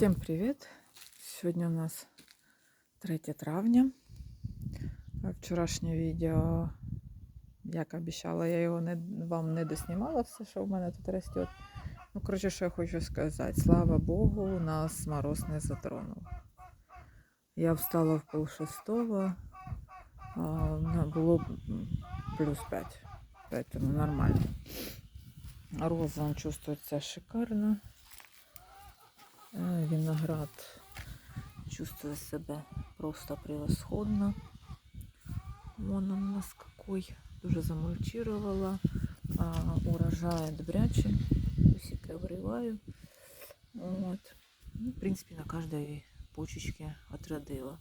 Всем привет! Сьогодні у нас 3 травня. Вчорашнє відео, як обіцяла, я його не, вам не доснімала все, що в мене тут росте. Ну, коротше, що я хочу сказати. Слава Богу, у нас мороз не затронув. Я встала в пол шестого, було плюс 5, поэтому нормально. Роза он чувствуется шикарно. Е, Виноград чувствует себя просто превосходно. Вон он у нас какой. Дуже замульчировала. А, урожай добрячий. Усика вриваю. Вот. Ну, в принципе, на каждой почечке отродила.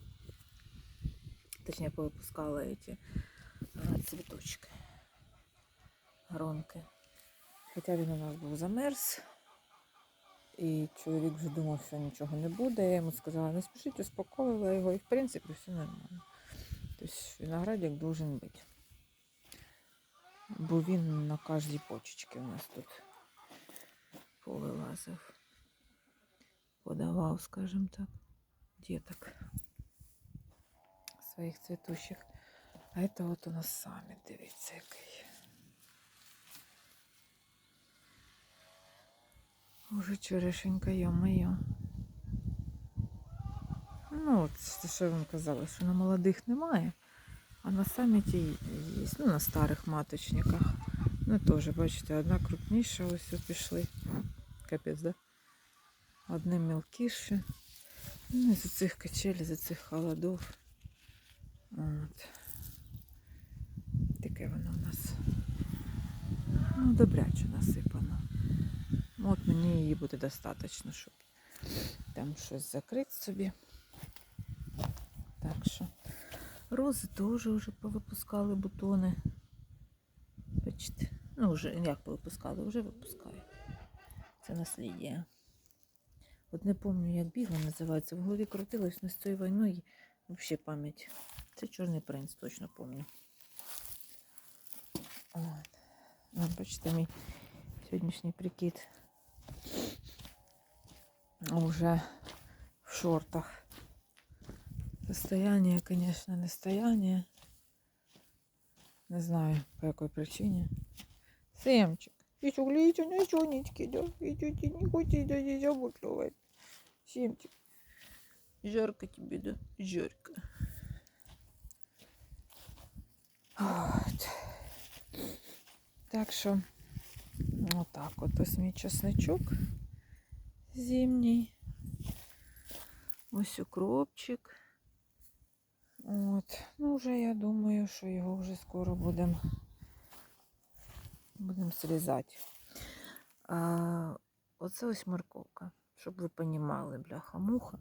Точнее, повыпускала эти цветочки. Гронки. Хоча він у нас був замерз. І чоловік вже думав, що нічого не буде. Я йому сказала, не спішіть, успокоїла його, і в принципі все нормально. Тобто виноградик должен бути. Бо він на кожній почечці у нас тут повилазив. Подавав, скажімо так, діток своїх цвітущих. А це от у нас самі, дивіться, який. Уже черешенька, йо-моє. Ну, от це що я вам казала, що на молодих немає, а на саміті є. Ну, на старих маточниках. Ну, теж, бачите, одна крупніша, ось пішли. Капець, да? Одне мілкіше. Ну, з цих качелей, з цих холодов. От. Таке воно у нас. Ну, добряче насипано. Ну, От мені її буде достатньо, щоб там щось закрити собі. Так що рози теж вже повипускали бутони. Бачите, ну вже як повипускали, вже випускаю. Це наслідія. От не пам'ятаю, як бігла називається. В голові крутилось але з цією війною взагалі пам'ять. Це чорний принц, точно пам'ятаю. От. Ну, бачите, мій сьогоднішній прикид уже в шортах. Состояние, конечно, не стояние. Не знаю, по якой причине. Семчик. И чуглите на чонечки, да? Идите, не хотите, да, не забутливать. Семчик. Жарко тебе, да? Жарко. Вот. Так що, отак от ось мій чесничок зимній. Ось укропчик. От. Ну, вже я думаю, що його вже скоро будемо будем срізати. А, оце ось морковка, щоб ви понімали, бляха-муха.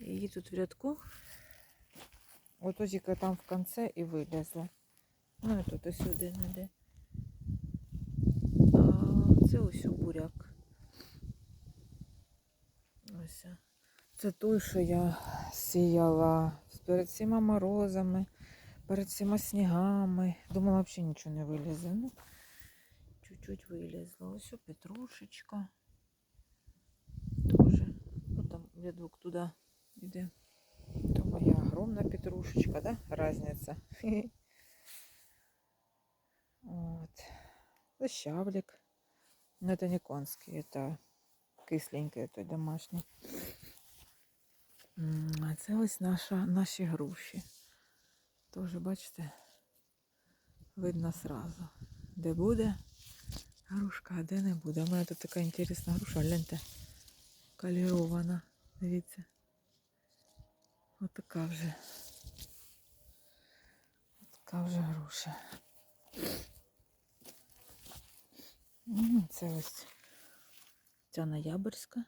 Її тут в рядку. От ось яка там в кінці і вилізла. Ну і тут ось йде. А це ось буряк. Ось. Це той, що я сіяла перед всіма морозами, перед всіма снігами. Думала, взагалі нічого не вилізе. Ну, чуть-чуть вилізло. Ось петрушечка. Тоже. Ну там рядок туди йде. То моя огромна петрушечка, да? Разниця. Вот. Лощавлик. Но это не конский, это кисленький, это домашний. М, А це ось наша, наші груші. Теж, бачите, видно сразу, де буде грушка, а де не буде. У мене тут така інтересна груша, гляньте, калірована. Дивіться. Ось така вже. Ось така вже груша. Це ось ця ноябрьська.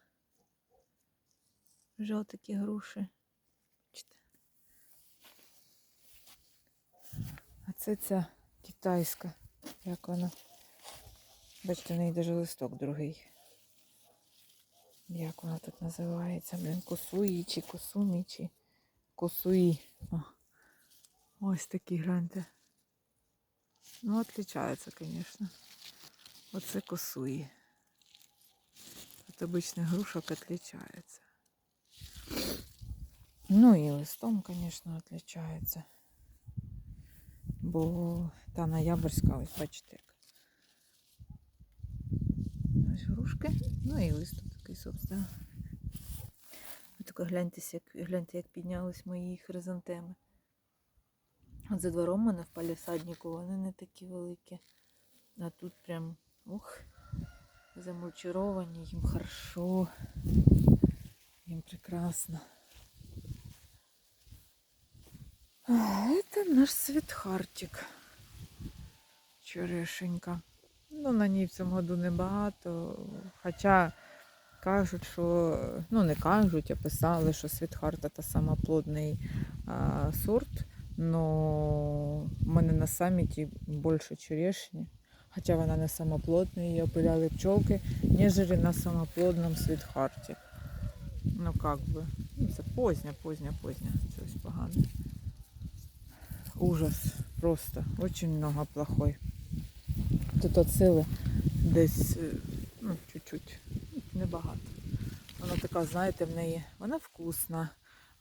Вже такі груші. А це ця китайська, як вона. Бачите, в неї навіть листок другий. Як вона тут називається? Блін, косуї чи косумі, чи косуї. О, ось такі гляньте. Ну, отличается, конечно. Оце косуї. От обычных грушок отличается. Ну і листом, звісно, відрізняється. Бо та ноябрьська, ось бачите. Ось грушки. Ну і лист тут такий, собственно. Ви тільки гляньте, як, гляньте, як піднялись мої хризантеми. От за двором мене в палісаднику вони не такі великі. А тут прям ух, замульчировані, їм хорошо, їм прекрасно. Это наш світхартик. Черешенька. Ну, на ній в цьому году небагато. Хоча кажуть, що, ну не кажуть, а писали, що світхарта та самоплодний а, сорт. Но в мене на саміті більше черешні. Хоча вона не самоплодна, її опиляли пчолки, ніж на самоплодному світхарті. Ну как би. Ну, це позня, позня, позня. Це ось погано. Ужас. Просто. Очень много плохой. Тут от десь е, ну, чуть-чуть, небагато. Вона така, знаєте, в неї, вона вкусна,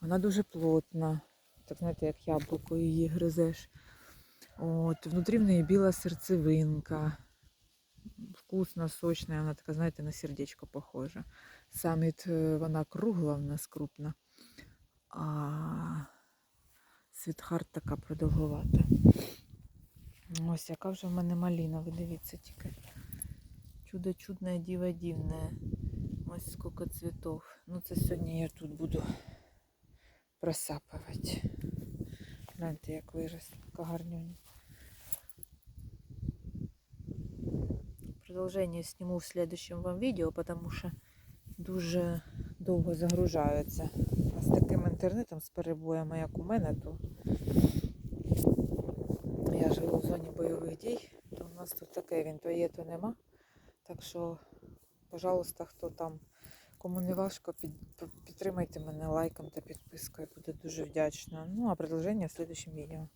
вона дуже плотна. Так знаєте, як яблуко її гризеш. От, внутрі в неї біла серцевинка. Вкусна, сочна, вона така, знаєте, на сердечко похожа. Саміт вона кругла в нас крупна. А світхарт така продовгувата. Ось яка вже в мене маліна, ви дивіться тільки. Чудо чудне, діво дивне. Ось скільки цвітов. Ну це сьогодні я тут буду просапувати. Гляньте, як виросла, яка гарнюня. Продовження сниму в следующем вам відео, потому що дуже довго загружаються. А з таким інтернетом, з перебоями, як у мене, то я живу в зоні бойових дій, то у нас тут таке він то є, то нема. Так що, пожалуйста, хто там, кому не важко, під, підтримайте мене лайком та підпискою. Буду дуже вдячна. Ну, а продовження в следующем відео.